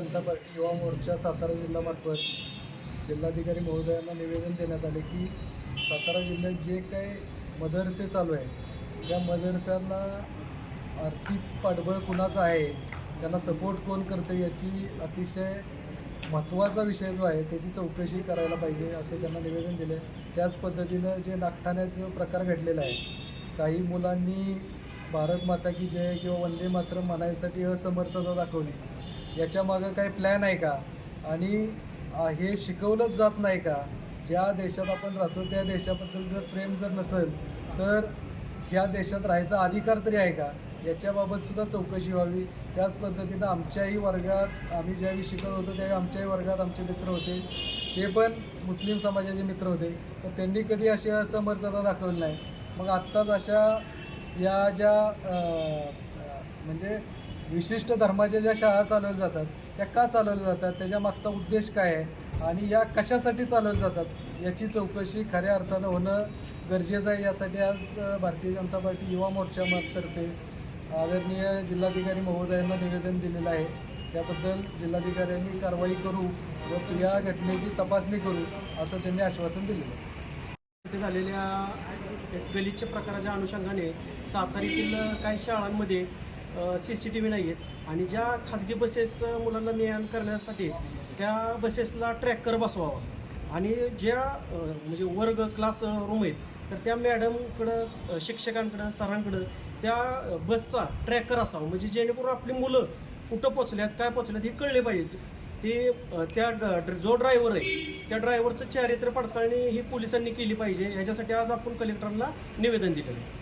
जनता party Yuva Morcha Satara जिल्ह्यामार्फत जिल्हाधिकारी महोदयांना निवेदन देण्यात आले की सातारा जिल्ह्यात जे काही मदरसे चालू आहे त्या मदरस्यांना आर्थिक पाठबळ कुणाचं आहे त्यांना सपोर्ट कोण करतं याची अतिशय महत्त्वाचा विषय जो आहे त्याची चौकशी करायला पाहिजे असे त्यांना निवेदन दिले. त्याच पद्धतीनं जे नागठाण्याचा प्रकार घडलेला आहे काही मुलांनी भारत माता की जय किंवा वंदे मातरम म्हणायसाठी असमर्थता दाखवली. याच्या मागं काही प्लॅन आहे का? आणि हे शिकवलंच जात नाही का? ज्या देशात आपण राहतो त्या देशाबद्दल जर प्रेम जर नसेल तर ह्या देशात राहायचा अधिकार तरी आहे का? याच्याबाबत सुद्धा चौकशी व्हावी. त्याच पद्धतीनं आमच्याही वर्गात आम्ही ज्यावेळी शिकत होतो त्यावेळी आमच्याही वर्गात आमचे मित्र होते. ते पण मुस्लिम समाजाचे मित्र होते. तर त्यांनी कधी अशी असमर्थता दाखवली नाही. मग आत्ताच अशा या ज्या म्हणजे विशिष्ट धर्माच्या ज्या शाळा चालवल्या जातात त्या का चालवल्या जातात त्याच्या मागचा उद्देश काय आहे आणि या कशासाठी चालवल्या जातात याची चौकशी खऱ्या अर्थानं होणं गरजेचं आहे. यासाठी आज भारतीय जनता पार्टी युवा मोर्चामार्फतर्फे आदरणीय जिल्हाधिकारी महोदयांना निवेदन दिलेलं आहे. त्याबद्दल जिल्हाधिकाऱ्यांनी कारवाई करू व या घटनेची तपासणी करू असं त्यांनी आश्वासन दिलेलं तिथे झालेल्या गलिच्छ प्रकाराच्या अनुषंगाने सातारीतील काही शाळांमध्ये सी सी टी व्ही नाही आहेत आणि ज्या खाजगी बसेस मुलांना ने आण करण्यासाठी त्या बसेसला ट्रॅकर बसवावा. आणि ज्या म्हणजे वर्ग क्लास रूम आहेत तर त्या मॅडमकडं शिक्षकांकडं सरांकडं त्या बसचा ट्रॅकर असावा. म्हणजे जेणेकरून आपली मुलं कुठं पोचल्यात काय पोचल्यात हे कळले पाहिजेत. ते त्या ड- जो ड्रायव्हर आहे त्या ड्रायव्हरचं चारित्र्य पडताळणी ही पोलिसांनी केली पाहिजे. ह्याच्यासाठी आज आपण कलेक्टरला निवेदन दिलेलं आहे.